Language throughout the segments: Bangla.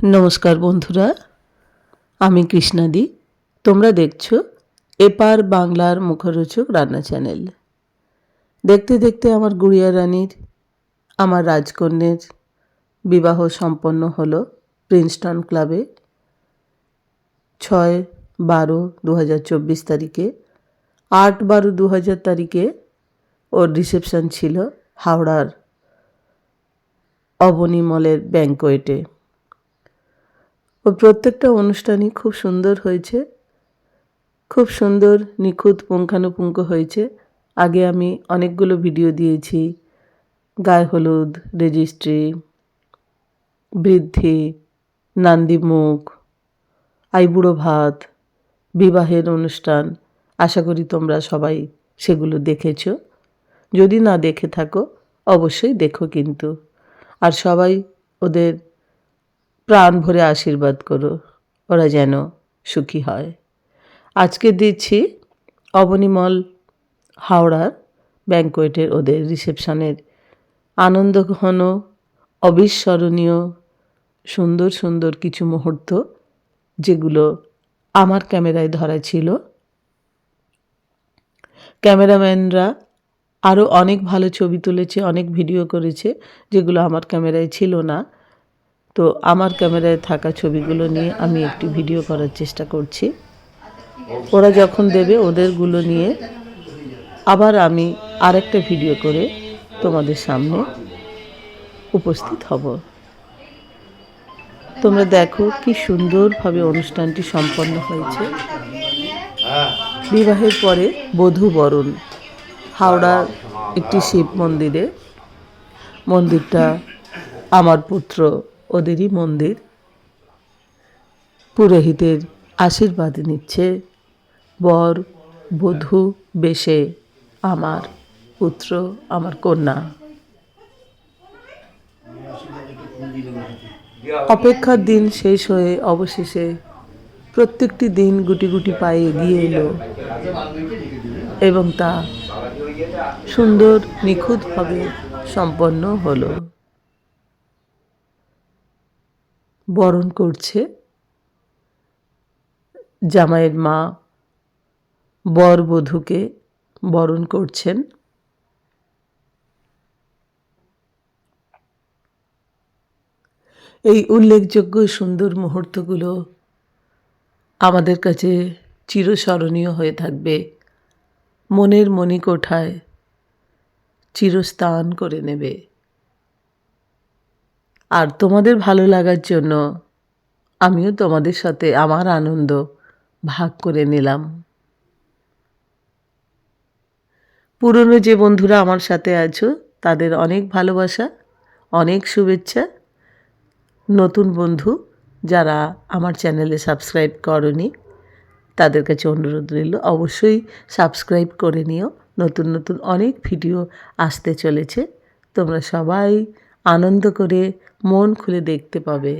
নমস্কার বন্ধুরা, আমি কৃষ্ণাদি। তোমরা দেখছ এপার বাংলার মুখরোচক রান্না চ্যানেল। দেখতে দেখতে আমার গুড়িয়া রানীর, আমার রাজকন্যের বিবাহ সম্পন্ন হলো প্রিন্সটন ক্লাবে ছয় বারো দু তারিখে। আট বারো দু তারিখে ওর রিসেপশন ছিল হাওড়ার অবনী মলের ব্যাঙ্কোয়েটে ও প্রত্যেকটা অনুষ্ঠানই খুব সুন্দর হয়েছে। খুব সুন্দর, নিখুঁত পুঙ্খানুপুঙ্খ হয়েছে। আগে আমি অনেকগুলো ভিডিও দিয়েছি। গায়ে হলুদ, রেজিস্ট্রি, বৃদ্ধি নান্দিমুখ আইবুড়ো ভাত, বিবাহের অনুষ্ঠান। আশা করি তোমরা সবাই সেগুলো দেখেছ। যদি না দেখে থাকো, অবশ্যই দেখো কিন্তু। আর সবাই ওদের প্রাণ ভরে আশীর্বাদ করো, ওরা যেন সুখী হয়। আজকে দিচ্ছি অবনিমল হাওড়ার ব্যাঙ্কোয়েটের ওদের রিসেপশনের আনন্দঘন, অবিস্মরণীয়, সুন্দর সুন্দর কিছু মুহূর্ত, যেগুলো আমার ক্যামেরায় ধরা ছিল। ক্যামেরাম্যানরা আরও অনেক ভালো ছবি তুলেছে, অনেক ভিডিও করেছে, যেগুলো আমার ক্যামেরায় ছিল না। তো আমার ক্যামেরায় থাকা ছবিগুলো নিয়ে আমি একটি ভিডিও করার চেষ্টা করছি। ওরা যখন দেবে ওদেরগুলো নিয়ে আবার আমি আরেকটা ভিডিও করে তোমাদের সামনে উপস্থিত হব। তোমরা দেখো কি সুন্দরভাবে অনুষ্ঠানটি সম্পন্ন হয়েছে। বিবাহের পরে বধূ বরণ, হাওড়ার একটি শিব মন্দিরে। মন্দিরটা আমার পুত্র ওদেরই মন্দির। পুরোহিতের আশীর্বাদ নিচ্ছে, বর, বধূ, বেশে, আমার পুত্র, আমার কন্যা। অপেক্ষার দিন শেষ হয়ে অবশেষে প্রত্যেকটি দিন গুটি গুটি পায়ে এগিয়ে এলো এবং তা সুন্দর, নিখুঁতভাবে সম্পন্ন হলো। বরণ করছে। জামাইয়ের মা বর বধূকে বরণ করছেন। এই উল্লেখযোগ্য সুন্দর মুহূর্তগুলো আমাদের কাছে চিরস্মরণীয় হয়ে থাকবে। মনের মণিকোঠায় চিরস্থান করে নেবে। আর তোমাদের ভালো লাগার জন্য আমিও তোমাদের সাথে আমার আনন্দ ভাগ করে নিলাম। পুরনো যে বন্ধুরা আমার সাথে আছো, তাদের অনেক ভালোবাসা, অনেক শুভেচ্ছা। নতুন বন্ধু যারা আমার চ্যানেলে সাবস্ক্রাইব করনি, তাদের কাছে অনুরোধ রইল, অবশ্যই সাবস্ক্রাইব করে নিও। নতুন নতুন অনেক ভিডিও আসতে চলেছে। তোমরা সবাই আনন্দ করে মন খুলে দেখতে পাবে।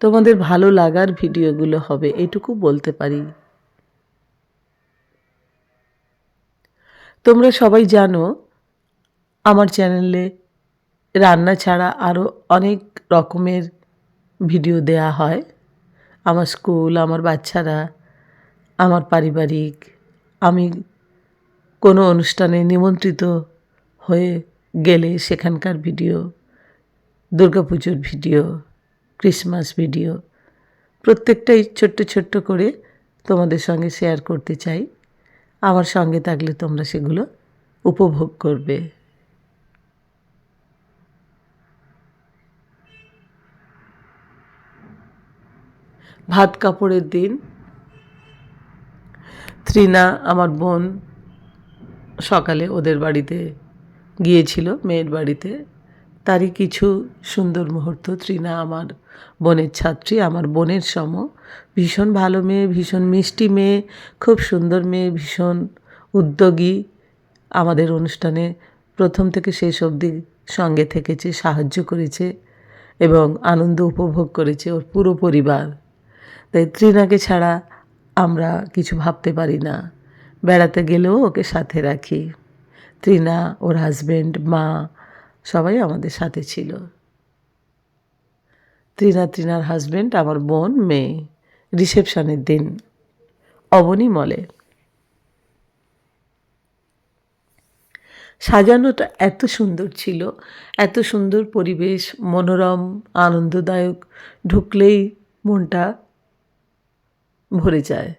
তোমাদের ভালো লাগার ভিডিওগুলো হবে, এটুকু বলতে পারি। তোমরা সবাই জানো, আমার চ্যানেলে রান্না ছাড়া আরও অনেক রকমের ভিডিও দেয়া হয়। আমার স্কুল, আমার বাচ্চারা, আমার পারিবারিক, আমি কোনো অনুষ্ঠানে নিমন্ত্রিত হয়ে গেলে সেখানকার ভিডিও, দুর্গাপুজোর ভিডিও, ক্রিসমাস ভিডিও, প্রত্যেকটাই ছোট্ট ছোট্ট করে তোমাদের সঙ্গে শেয়ার করতে চাই। আমার সঙ্গে থাকলে তোমরা সেগুলো উপভোগ করবে। ভাত কাপড়ের দিন। ত্রিনা, আমার বোন, সকালে ওদের বাড়িতে গিয়েছিল মেয়ের বাড়িতে। তারই কিছু সুন্দর মুহূর্ত। ত্রিনা আমার বোনের ছাত্রী, আমার বোনের সম। ভীষণ ভালো মেয়ে, ভীষণ মিষ্টি মেয়ে, খুব সুন্দর মেয়ে, ভীষণ উদ্যোগী। আমাদের অনুষ্ঠানে প্রথম থেকে শেষ অবধি সঙ্গে থেকেছে, সাহায্য করেছে এবং আনন্দ উপভোগ করেছে ওর পুরো পরিবার। তাই ত্রিনাকে ছাড়া আমরা কিছু ভাবতে পারি না। বেড়াতে গেলেও ওকে সাথে রাখি। ত্রিনা, ওর হাজব্যান্ড মা, সবাই আমাদের সাথে ছিল। ত্রিনা, ত্রিনার হাজব্যান্ড আমার বোন, মেয়ে। রিসেপশনের দিন অবনী মলে। সাজানোটা এত সুন্দর ছিল। এত সুন্দর পরিবেশ, মনোরম, আনন্দদায়ক, ঢুকলেই মনটা ভরে যায়।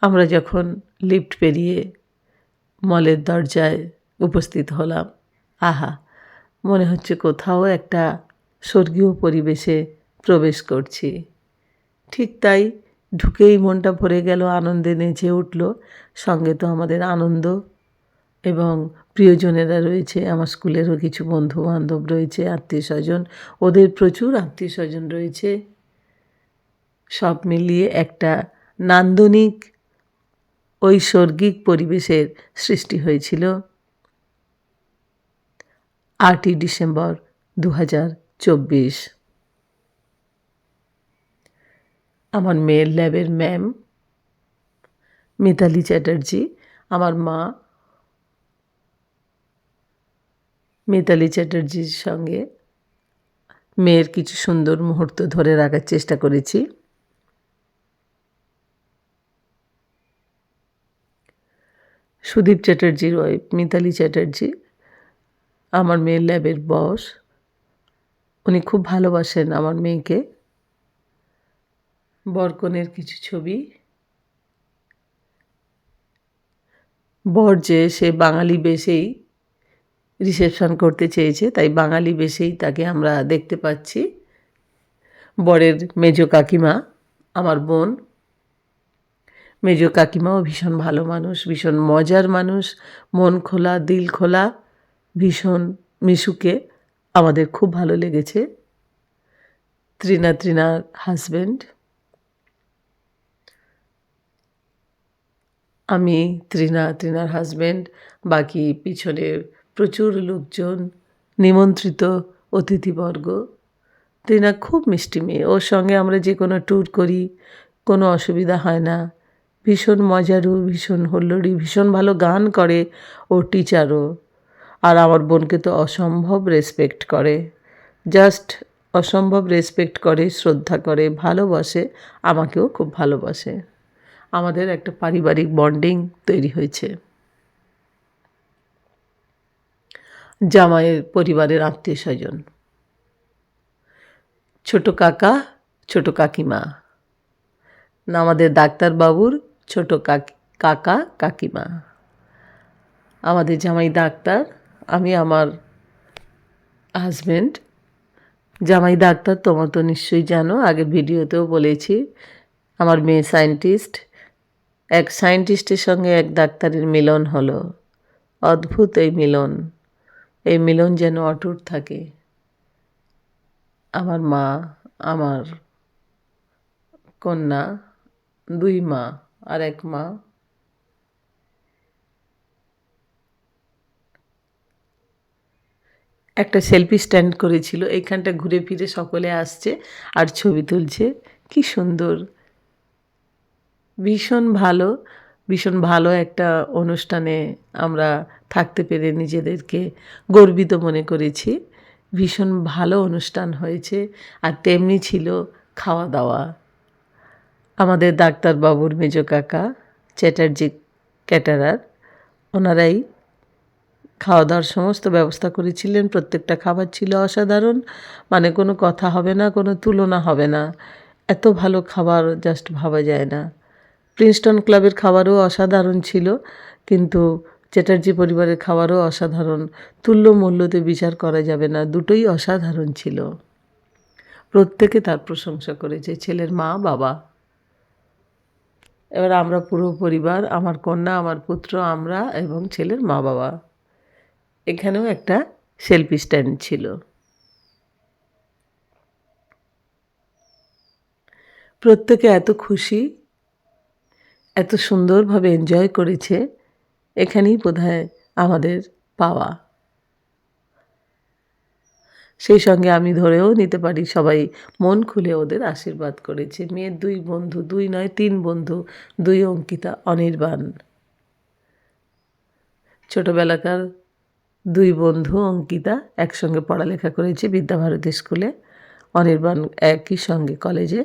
আমরা যখন লিফট পেরিয়ে মলের দরজায় উপস্থিত হলাম। আহা, মনে হচ্ছে কোথাও একটা স্বর্গীয় পরিবেশে প্রবেশ করছি। ঠিক তাই ঢুকেই মনটা ভরে গেল, আনন্দে নেচে উঠল। সঙ্গে তো আমাদের আনন্দ এবং প্রিয়জনেরা রয়েছে। আমার স্কুলেরও কিছু বন্ধু বান্ধব রয়েছে আত্মীয় স্বজন ওদের প্রচুর আত্মীয় স্বজন রয়েছে। সব মিলিয়ে একটা নান্দনিক ঐশ্বর্গিক পরিবেশের সৃষ্টি হয়েছিল। আটই ডিসেম্বর দু হাজার চব্বিশ। আমার মেয়ের ল্যাবের ম্যাম মিতালি চ্যাটার্জি, আমার মা মিতালি চ্যাটার্জির সঙ্গে মেয়ের কিছু সুন্দর মুহূর্ত ধরে রাখার চেষ্টা করেছি। সুদীপ চ্যাটার্জির ওয়াইফ মিতালি চ্যাটার্জি, আমার মেয়ের ল্যাবের বস। উনি খুব ভালোবাসেন আমার মেয়েকে। বরকনের কিছু ছবি। বর যে সে বাঙালি বেশেই রিসেপশন করতে চেয়েছে, তাই বাঙালি বেশেই তাকে আমরা দেখতে পাচ্ছি। বরের মেজ কাকিমা, আমার বোন। মেজ কাকিমাও ভীষণ ভালো মানুষ, ভীষণ মজার মানুষ, মন খোলা, দিল খোলা, ভীষণ মিশুকে আমাদের খুব ভালো লেগেছে। ত্রিনা ত্রিনার হাজব্যান্ড আমি ত্রিনা ত্রিনার হাজব্যান্ড বাকি পিছনে প্রচুর লোকজন, নিমন্ত্রিত অতিথিবর্গ। ত্রিনা খুব মিষ্টি মেয়ে, ওর সঙ্গে আমরা যে কোনো ট্যুর করি, কোনো অসুবিধা হয় না। ভীষণ মজারু, ভীষণ হল্লড়ি, ভীষণ ভালো গান করে ও টিচারও। আর আমার বোনকে তো অসম্ভব রেসপেক্ট করে। জাস্ট অসম্ভব রেসপেক্ট করে, শ্রদ্ধা করে, ভালোবাসে, আমাকেও খুব ভালোবাসে। আমাদের একটা পারিবারিক বন্ডিং তৈরি হয়েছে। জামাইয়ের পরিবারের আত্মীয় স্বজন। ছোট কাকা, ছোট কাকিমা। আমাদের ডাক্তারবাবুর ছোট কাকি, কাকা, কাকিমা। আমাদের জামাই ডাক্তার, আমি আমার হাজব্যান্ড জামাই ডাক্তার, তোমার তো নিশ্চয়ই জানো আগে ভিডিওতেও বলেছি, আমার মেয়ে সায়েন্টিস্ট এক সায়েন্টিস্টের সঙ্গে এক ডাক্তারের মিলন হলো। অদ্ভুত এই মিলন। এই মিলন যেন অটুট থাকে। আমার মা, আমার কন্যা, দুই মা। আর এক মা। একটা সেলফি স্ট্যান্ড করেছিল এইখানটা ঘুরে ফিরে সকলে আসছে আর ছবি তুলছে। কি সুন্দর। ভীষণ ভালো ভীষণ ভালো একটা অনুষ্ঠানে আমরা থাকতে পেরে নিজেদেরকে গর্বিত মনে করেছি। ভীষণ ভালো অনুষ্ঠান হয়েছে আর তেমনি ছিল খাওয়া দাওয়া। আমাদের ডাক্তারবাবুর মেজ কাকা, চ্যাটার্জি ক্যাটারার, ওনারাই খাওয়া দাওয়ার সমস্ত ব্যবস্থা করেছিলেন। প্রত্যেকটা খাবার ছিল অসাধারণ। মানে কোনো কথা হবে না, কোনো তুলনা হবে না। এত ভালো খাবার জাস্ট ভাবা যায় না। প্রিন্সটন ক্লাবের খাবারও অসাধারণ ছিল, কিন্তু চ্যাটার্জি পরিবারের খাবারও অসাধারণ। তুল্য মূল্যতে বিচার করা যাবে না, দুটোই অসাধারণ ছিল। প্রত্যেকে তার প্রশংসা করেছে, ছেলের মা, বাবা। এবার আমরা পুরো পরিবার, আমার কন্যা, আমার পুত্র, আমরা এবং ছেলের মা বাবা এখানেও একটা সেলফি স্ট্যান্ড ছিল। প্রত্যেকে এত খুশি, এত সুন্দরভাবে এনজয় করেছে, এখানেই বোধহয় আমাদের পাওয়া। সেই সঙ্গে আমি ধরেও নিতে পারি। সবাই মন খুলে ওদের আশীর্বাদ করেছে। মেয়ের দুই বন্ধু, দুই নয়, তিন বন্ধু, দুই অঙ্কিতা অনির্বাণ। ছোটোবেলাকার দুই বন্ধু অঙ্কিতা একসঙ্গে পড়ালেখা করেছে বিদ্যাভারতী স্কুলে। অনির্বাণ একই সঙ্গে কলেজে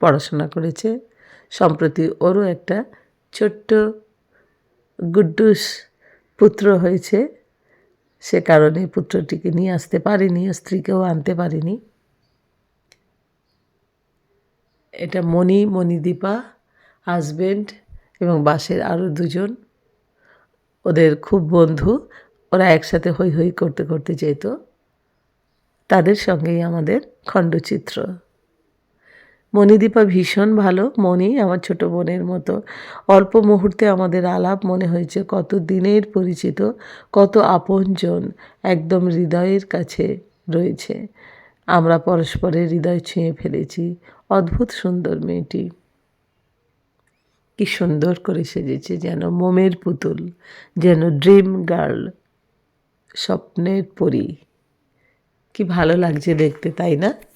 পড়াশোনা করেছে। সম্প্রতি ওরও একটা ছোট্ট গুড্ডুস পুত্র হয়েছে। সে কারণে পুত্রটিকে নিয়ে আসতে পারিনি স্ত্রীকেও আনতে পারিনি। এটা মণি, মণিদীপা হাজবেন্ড এবং বাসের আরও দুজন। ওদের খুব বন্ধু। ওরা একসাথে হই হই করতে করতে যেত। তাদের সঙ্গেই আমাদের খণ্ডচিত্র। মণিদীপা ভীষণ ভালো, মণি আমার ছোট বোনের মতো। অল্প মুহূর্তে আমাদের আলাপ মনে হয়েছে, কত দিনের পরিচিত, কত আপনজন একদম হৃদয়ের কাছে রয়েছে। আমরা পরস্পরের হৃদয় ছুঁয়ে ফেলেছি, অদ্ভুত সুন্দর মেয়েটি। কি সুন্দর করে সেজেছে, যেন মোমের পুতুল, যেন ড্রিম গার্ল, স্বপ্নের পরী। কি ভালো লাগছে দেখতে, তাই না?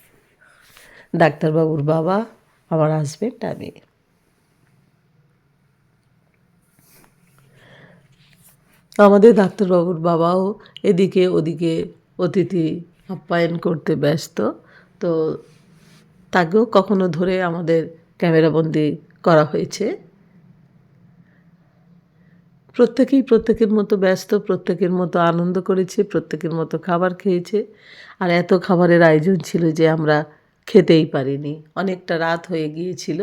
ডাক্তারবাবুর বাবা, আমার হাজবেন্ড আমি। আমাদের ডাক্তারবাবুর বাবাও এদিকে ওদিকে অতিথি আপ্যায়ন করতে ব্যস্ত। তো তাকেও কখনো ধরে আমাদের ক্যামেরাবন্দি করা হয়েছে। প্রত্যেকেই প্রত্যেকের মতো ব্যস্ত, প্রত্যেকের মতো আনন্দ করেছে, প্রত্যেকের মতো খাবার খেয়েছে। আর এত খাবারের আয়োজন ছিল যে আমরা খেতেই পারিনি। অনেকটা রাত হয়ে গিয়েছিল।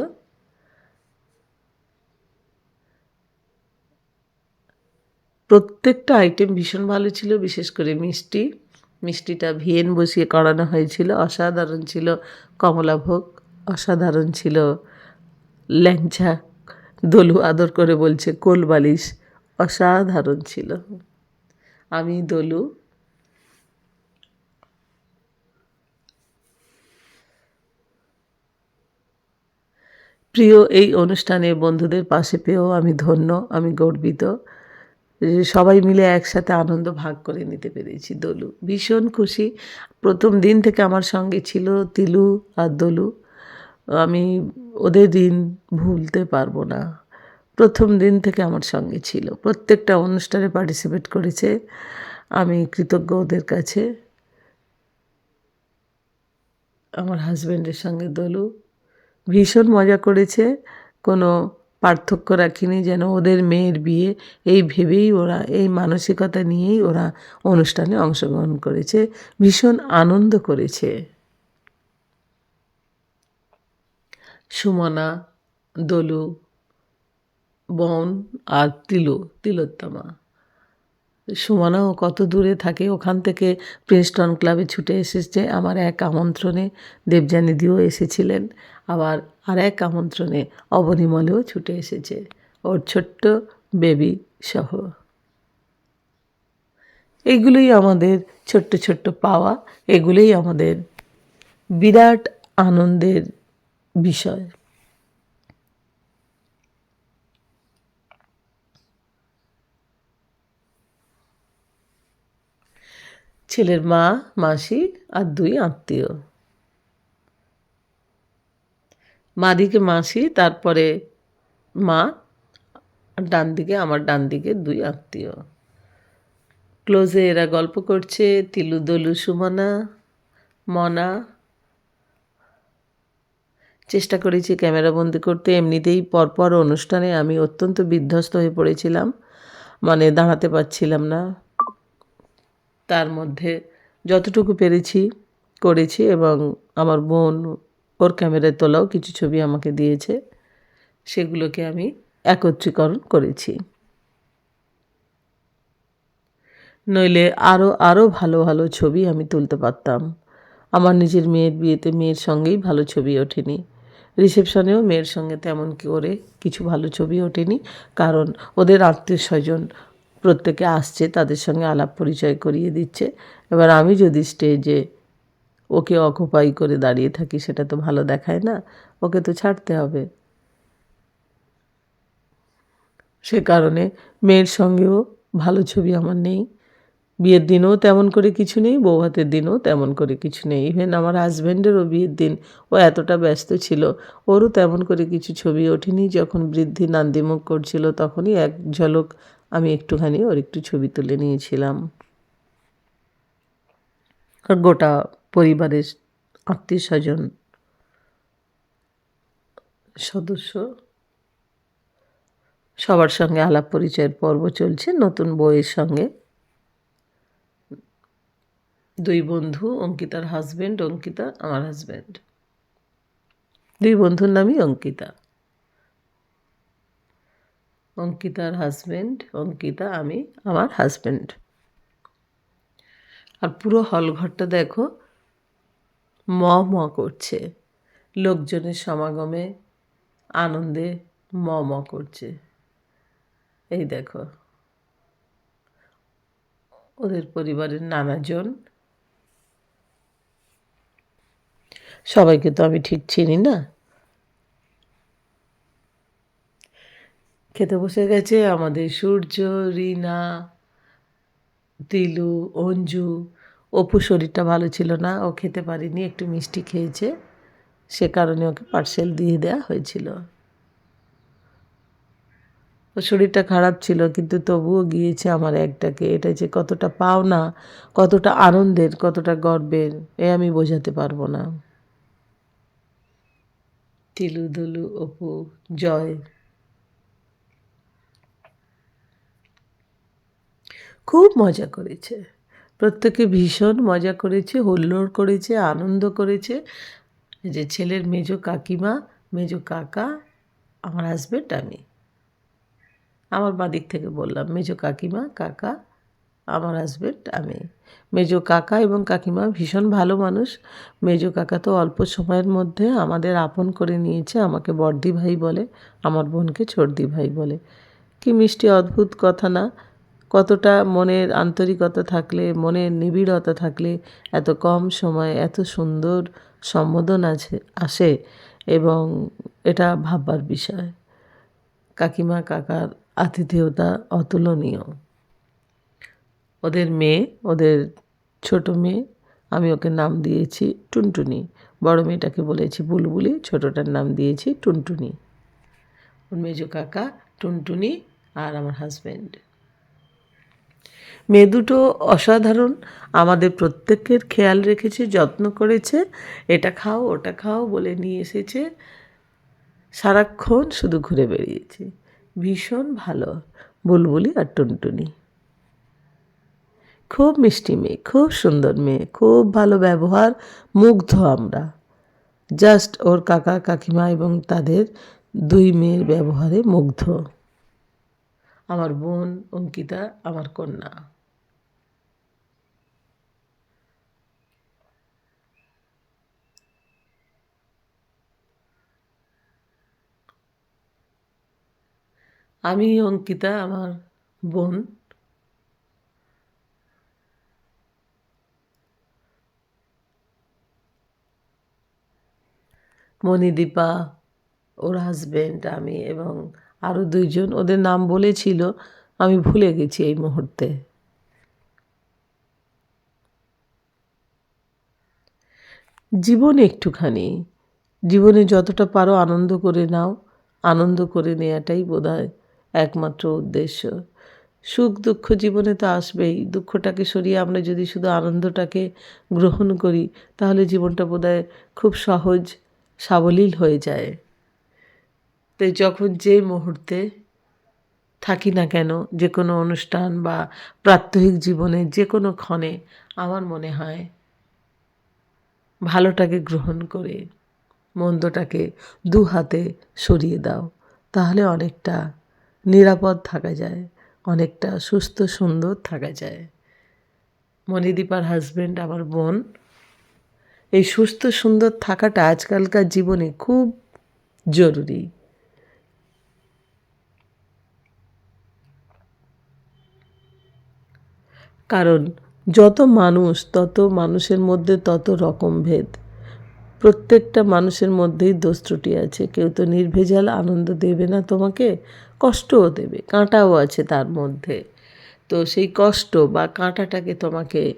প্রত্যেকটা আইটেম ভীষণ ভালো ছিল, বিশেষ করে মিষ্টি। মিষ্টিটা ভিয়েন বসিয়ে করানো হয়েছিল। অসাধারণ ছিল কমলাভোগ অসাধারণ ছিল ল্যাংচা, দলু আদর করে বলছে কোলবালিশ, অসাধারণ ছিল। আমি দলু প্রিয় এই অনুষ্ঠানে বন্ধুদের পাশে পেয়েও আমি ধন্য, আমি গর্বিত। সবাই মিলে একসাথে আনন্দ ভাগ করে নিতে পেরেছি দলু। ভীষণ খুশি। প্রথম দিন থেকে আমার সঙ্গে ছিল তিলু আর দলু। আমি ওদের দিন ভুলতে পারব না। প্রথম দিন থেকে আমার সঙ্গে ছিল। প্রত্যেকটা অনুষ্ঠানে পার্টিসিপেট করেছে। আমি কৃতজ্ঞ ওদের কাছে। আমার হাজব্যান্ডের সঙ্গে দলু। ভীষণ মজা করেছে। কোনো পার্থক্য রাখিনি যেন ওদের মেয়ের বিয়ে। এই ভেবেই ওরা, এই মানসিকতা নিয়েই ওরা অনুষ্ঠানে অংশগ্রহণ করেছে। ভীষণ আনন্দ করেছে। সুমনা, দলু, বন আর তিলু, তিলোত্তমা। সুমনাও কত দূরে থাকে, ওখান থেকে প্রিন্সটন ক্লাবে ছুটে এসেছে। আমার এক আমন্ত্রণে দেবযানীদিও এসেছিলেন। আবার আর এক আমন্ত্রণে অবনিমলেও ছুটে এসেছে। ওর ছোট্ট বেবি সহ। এগুলোই আমাদের ছোট্ট ছোট্ট পাওয়া। এগুলোই আমাদের বিরাট আনন্দের বিষয়। ছেলের মা, মাসি আর দুই আত্মীয়। মা দিকে মাসি, তারপরে মা ডান দিকে আমার ডান দিকে দুই আত্মীয়। ক্লোজে এরা গল্প করছে, তিলু, দলু, সুমনা, মনা। চেষ্টা করেছি ক্যামেরাবন্দি করতে, এমনিতেই পরপর অনুষ্ঠানে আমি অত্যন্ত বিধ্বস্ত হয়ে পড়েছিলাম। মানে দাঁড়াতে পারছিলাম না। তার মধ্যে যতটুকু পেরেছি, করেছি এবং আমার বোন ওর ক্যামেরায় তোলাও কিছু ছবি আমাকে দিয়েছে, সেগুলোকে আমি একত্রীকরণ করেছি। নইলে আরও আরও ভালো ভালো ছবি আমি তুলতে পারতাম। আমার নিজের মেয়ের বিয়েতে মেয়ের সঙ্গেই ভালো ছবি ওঠেনি। রিসেপশনেও মেয়ের সঙ্গে তেমন করে কিছু ভালো ছবি ওঠেনি, কারণ ওদের আত্মীয় স্বজন প্রত্যেকে আসছে, তাদের সঙ্গে আলাপ পরিচয় করিয়ে দিচ্ছে। এবার আমি যদি স্টেজে ওকে অকুপাই করে দাঁড়িয়ে থাকি, সেটা তো ভালো দেখায় না। ওকে তো ছাড়তে হবে। সে কারণে মেয়ের সঙ্গেও ভালো ছবি আমার নেই। বিয়ের দিনও তেমন করে কিছু নেই বৌভাতের দিনও তেমন করে কিছু নেই। ইভেন আমার হাজব্যান্ডেরও বিয়ের দিন, ও এতটা ব্যস্ত ছিল, ওরও তেমন করে কিছু ছবি ওঠেনি। যখন বৃদ্ধি নান্দিমুখ করছিল, তখনই এক ঝলক আমি একটুখানি ওর একটু ছবি তুলে নিয়েছিলাম। গোটা পরিবারের আত্মীয় স্বজন সদস্য, সবার সঙ্গে আলাপ পরিচয়ের পর্ব চলছে। নতুন বইয়ের সঙ্গে দুই বন্ধু, অঙ্কিতার হাজবেন্ড অঙ্কিতা আমার হাজব্যান্ড দুই বন্ধুর নামই অঙ্কিতা। অঙ্কিতার হাজব্যান্ড অঙ্কিতা, আমি, আমার হাজব্যান্ড আর পুরো হলঘরটা দেখো ম ম করছে। লোকজনের সমাগমে আনন্দে ম ম করছে। এই দেখো। ওদের পরিবারের নানাজন। সবাইকে তো আমি ঠিক চিনি না। খেতে বসে গেছে আমাদের সূর্য, রিনা, তিলু, অঞ্জু। অপু শরীরটা ভালো ছিল না, ও খেতে পারিনি, একটু মিষ্টি খেয়েছে। সে কারণে ওকে পার্সেল দিয়ে দেওয়া হয়েছিল। ও শরীরটা খারাপ ছিল, কিন্তু তবুও গিয়েছে আমার একটাকে। এটা যে কতটা পাওনা, কতটা আনন্দের, কতটা গর্বের, এ আমি বোঝাতে পারব না। তিলু, দুলু, অপু, জয়। খুব মজা করেছে। প্রত্যেকে ভীষণ মজা করেছে, হুল্লোড় করেছে, আনন্দ করেছে। যে ছেলের মেজো কাকিমা, মেজো কাকা, আমার হাজব্যান্ড আমি। আমার বাদিক থেকে বললাম, মেজো কাকিমা, কাকা, আমার হাজব্যান্ড আমি। মেজো কাকা এবং কাকিমা ভীষণ ভালো মানুষ। মেজো কাকা তো অল্প সময়ের মধ্যে আমাদের আপন করে নিয়েছে, আমাকে বর্দি ভাই বলে, আমার বোনকে ছর্দি ভাই বলে। কি মিষ্টি, অদ্ভুত কথা না। কতটা মনের আন্তরিকতা থাকলে, মনের নিবিড়তা থাকলে এত কম সময়ে এত সুন্দর সম্বোধন আছে, আসে এবং এটা ভাববার বিষয়। কাকিমা, কাকার আতিথেয়তা অতুলনীয়। ওদের মেয়ে, ওদের ছোট মেয়ে, আমি ওকে নাম দিয়েছি টুনটুনি। বড় মেয়েটাকে বলেছি বুলবুলি, ছোটোটার নাম দিয়েছি টুনটুনি। ওর মেজো কাকা টুনটুনি আর আমার হাজব্যান্ড মেয়ে দুটো অসাধারণ। আমাদের প্রত্যেকের খেয়াল রেখেছে, যত্ন করেছে। এটা খাও, ওটা খাও বলে নিয়ে এসেছে। সারাক্ষণ শুধু ঘুরে বেরিয়েছে ভীষণ ভালো, বুলবুলি আর টুনটুনি। খুব মিষ্টি মেয়ে, খুব সুন্দর মেয়ে, খুব ভালো ব্যবহার, মুগ্ধ আমরা। জাস্ট ওর কাকা, কাকিমা এবং তাদের দুই মেয়ের ব্যবহারে মুগ্ধ। আমার বোন অঙ্কিতা, আমার কন্যা। আমি অঙ্কিতা, আমার বোন। মণিদীপা, ওর হাজবেন্ড আমি এবং আরও দুইজন। ওদের নাম বলেছিল, আমি ভুলে গেছি এই মুহূর্তে। জীবন একটুখানি। জীবনে যতটা পারো আনন্দ করে নাও। আনন্দ করে নেওয়াটাই বোধ হয় একমাত্র উদ্দেশ্য। সুখ, দুঃখ জীবনে তো আসবেই। দুঃখটাকে সরিয়ে আমরা যদি শুধু আনন্দটাকে গ্রহণ করি, তাহলে জীবনটা বোধহয় খুব সহজ, সাবলীল হয়ে যায়। তাই যখন যে মুহূর্তে থাকি না কেন, যে কোনো অনুষ্ঠান বা প্রাত্যহিক জীবনে, যে কোনো ক্ষণে আমার মনে হয়, ভালোটাকে গ্রহণ করে, মন্দটাকে দু হাতে সরিয়ে দাও, তাহলে অনেকটা নিরাপদ থাকা যায়, অনেকটা সুস্থ, সুন্দর থাকা যায়। মণিদীপার হাজব্যান্ড আমার বোন, এই সুস্থ, সুন্দর থাকাটা আজকালকার জীবনে খুব জরুরি। কারণ যত মানুষ, তত মানুষের মধ্যে তত রকম ভেদ। প্রত্যেকটা মানুষের মধ্যেই দোষ ত্রুটি আছে। কেউ তো নির্ভেজাল, আনন্দ দেবে না তোমাকে। কষ্টও দেবে, কাঁটাও আছে তার মধ্যে। তো সেই কষ্ট বা কাঁটাটাকে তোমাকে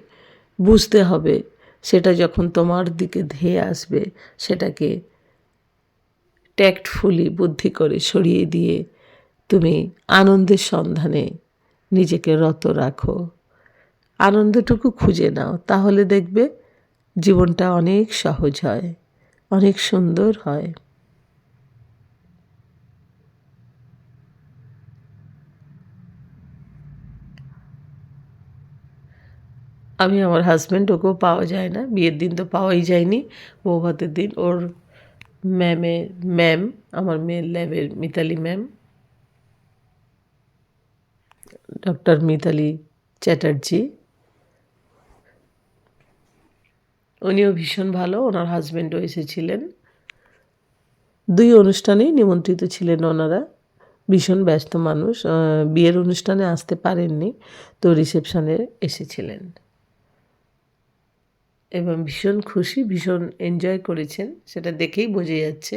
বুঝতে হবে, সেটা যখন তোমার দিকে ধেয়ে আসবে, সেটাকে ট্যাক্টফুলি বুদ্ধি করে সরিয়ে দিয়ে তুমি আনন্দের সন্ধানে নিজেকে রত রাখো। আনন্দটুকু খুঁজে নাও, তাহলে দেখবে জীবনটা অনেক সহজ হয়, অনেক সুন্দর হয়। আমি আমার হাজব্যান্ড ওকেও পাওয়া যায় না, বিয়ের দিন তো পাওয়াই যায়নি। বউ ভাতের দিন ওর ম্যামে ম্যাম আমার মেয়ের ল্যাবের মিতালি ম্যাম ডক্টর মিতালি চ্যাটার্জি। উনিও ভীষণ ভালো, ওনার হাজব্যান্ডও এসেছিলেন। দুই অনুষ্ঠানেই নিমন্ত্রিত ছিলেন ওনারা। ভীষণ ব্যস্ত মানুষ বিয়ের অনুষ্ঠানে আসতে পারেননি, তো রিসেপশানে এসেছিলেন। এবং ভীষণ খুশি ভীষণ এনজয় করেছেন। সেটা দেখেই বোঝা যাচ্ছে।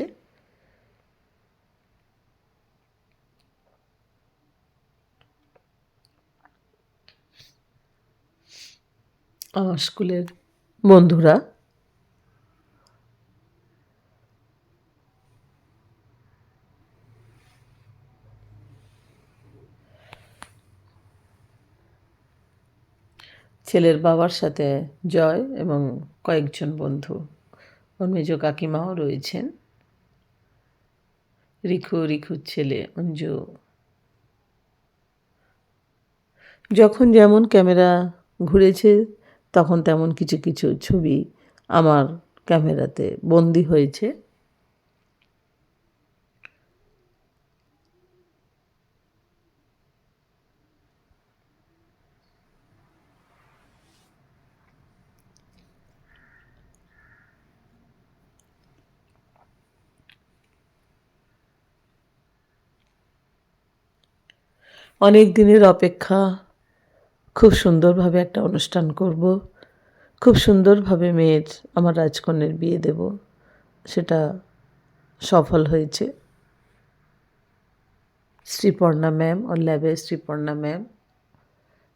আমার স্কুলের বন্ধুরা ছেলের বাবার সাথে জয় এবং কয়েকজন বন্ধু। ওর মেজ কাকিমাও রয়েছেন। রিখু রিখুর ছেলে অঞ্জু যখন যেমন ক্যামেরা ঘুরেছে, তখন তেমন কিছু কিছু ছবি আমার ক্যামেরাতে বন্দি হয়েছে। অনেক দিনের অপেক্ষা। খুব সুন্দরভাবে একটা অনুষ্ঠান করব। খুব সুন্দরভাবে মেয়ের, আমার রাজকন্যের বিয়ে দেব। সেটা সফল হয়েছে। শ্রীপর্ণা ম্যাম, ওর ল্যাবের শ্রীপর্ণা ম্যাম।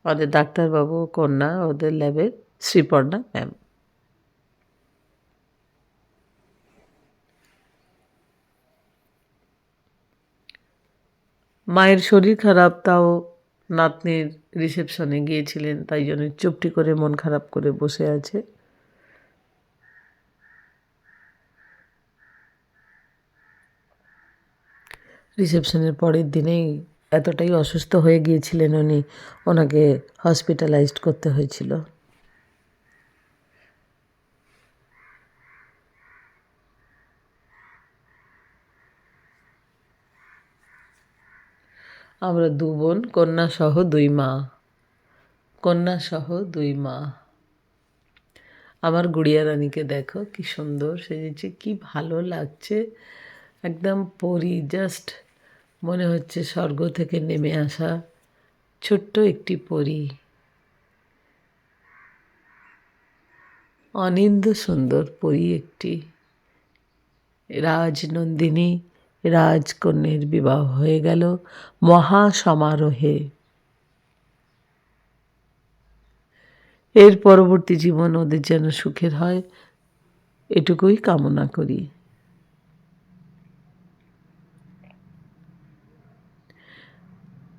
ওদের ডাক্তারবাবু, কন্যা, ওদের ল্যাবের শ্রীপর্ণা ম্যাম। মায়ের শরীর খারাপ, তাও নাতনির রিসেপশনে গিয়েছিলেন, তাই জন্য চুপটি করে মন খারাপ করে বসে আছে। রিসেপশনের পরের দিনেই এতটাই অসুস্থ হয়ে গিয়েছিলেন উনি, ওনাকে হসপিটালাইজড করতে হয়েছিল। আমরা দু বোন কন্যা সহ দুই মা। কন্যা সহ দুই মা। আমার গুড়িয়া রানীকে দেখো, কি সুন্দর সেজেছে, কি ভালো লাগছে। একদম পরি জাস্ট মনে হচ্ছে স্বর্গ থেকে নেমে আসা ছোট্ট একটি পরি। অনিন্দ সুন্দর পরি একটি। রাজনন্দিনী রাজকন্যের বিবাহ হয়ে গেল মহা সমারোহে এর পরবর্তী জীবন ওদের যেন সুখের হয়, এটুকুই কামনা করি।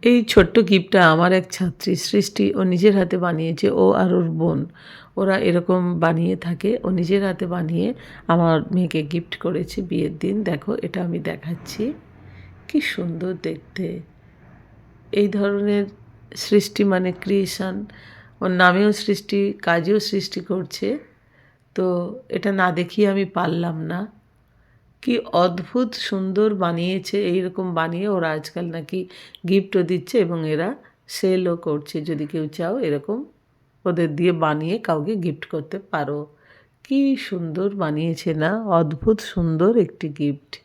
এই ছোট্ট গিফটটা আমার এক ছাত্রী সৃষ্টি ও নিজের হাতে বানিয়েছে ও আর ওর বোন। ওরা এরকম বানিয়ে থাকে। ও নিজের হাতে বানিয়ে আমার মেয়েকে গিফট করেছে বিয়ের দিন। দেখো, এটা আমি দেখাচ্ছি। কি সুন্দর দেখতে। এই ধরনের সৃষ্টি মানে ক্রিয়েশন ওর নামেও সৃষ্টি, কাজেও সৃষ্টি করছে। তো এটা না দেখিয়ে আমি পারলাম না। কি অদ্ভুত সুন্দর বানিয়েছে, এইরকম বানিয়ে ওরা আজকাল নাকি গিফটও দিচ্ছে এবং এরা সেলও করছে। যদি কেউ চাও এরকম ওদের দিয়ে বানিয়ে কাউকে গিফট করতে পারো। কি সুন্দর বানিয়েছে না? অদ্ভুত সুন্দর একটি গিফট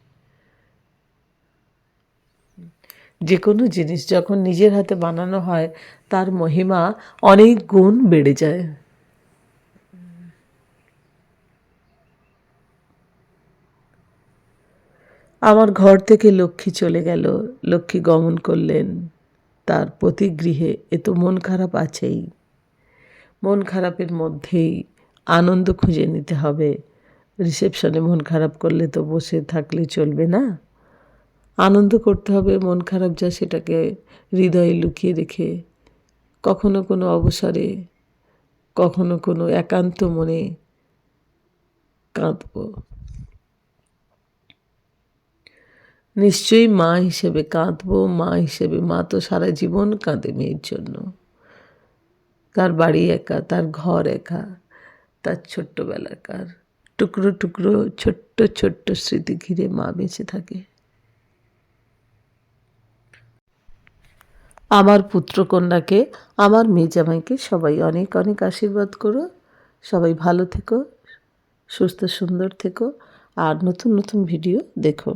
যে কোনো জিনিস যখন নিজের হাতে বানানো হয়, তার মহিমা অনেক গুণ বেড়ে যায়। আমার ঘর থেকে লক্ষ্মী চলে গেল। লক্ষ্মী গমন করলেন। তার প্রতিগৃহে এ তো মন খারাপ আছেই। মন খারাপের মধ্যেই আনন্দ খুঁজে নিতে হবে। রিসেপশনে মন খারাপ করলে তো বসে থাকলে চলবে না। আনন্দ করতে হবে মন খারাপ যা সেটাকে হৃদয়ে লুকিয়ে রেখে। কখনো কোনো অবসরে, কখনো কোনো একান্ত মনে কাঁদব। নিশ্চয়ই মা হিসেবে কাঁদবো। মা হিসেবে মা তো সারা জীবন কাঁদে মেয়ের জন্য। তার বাড়ি একা, তার ঘর একা, তার ছোট্টবেলাকার টুকরো টুকরো, ছোট্ট ছোট্ট স্মৃতি ঘিরে মা বেঁচে থাকে। আমার পুত্রকন্যাকে আমার মেয়ে জামাইকে সবাই অনেক অনেক আশীর্বাদ করো। সবাই ভালো থেকো, সুস্থ সুন্দর থেকো, আর নতুন নতুন ভিডিও দেখো।